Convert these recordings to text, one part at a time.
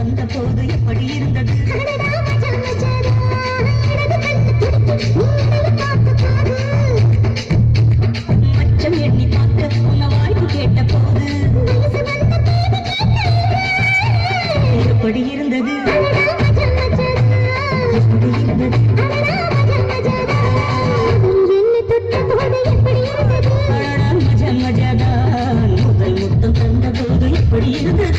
தந்த போது எப்படி இருந்தது? மச்சம் எண்ணி பார்க்க வாய்ப்பு கேட்ட போது எப்படி இருந்தது? எப்படி இருந்தது? முதல் முத்தம் தந்த போது எப்படி இருந்தது?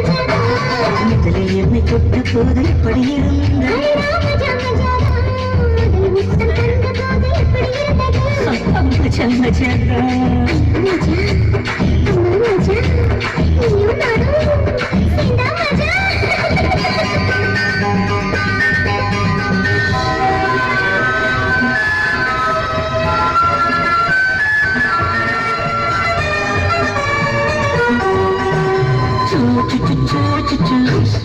முதலில் என்னை தொட்ட போது எப்படி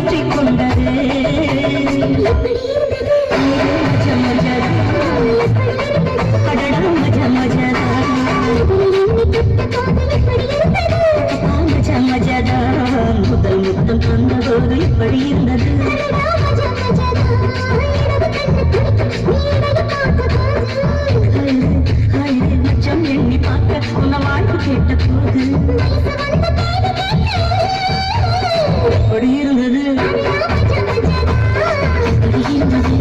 பற்றி கொண்டது முதல் முத்தம் தந்தபோது எப்படி இருந்தது மச்சம் எண்ணி பார்க்க கேட்ட போது எப்படி Thank you.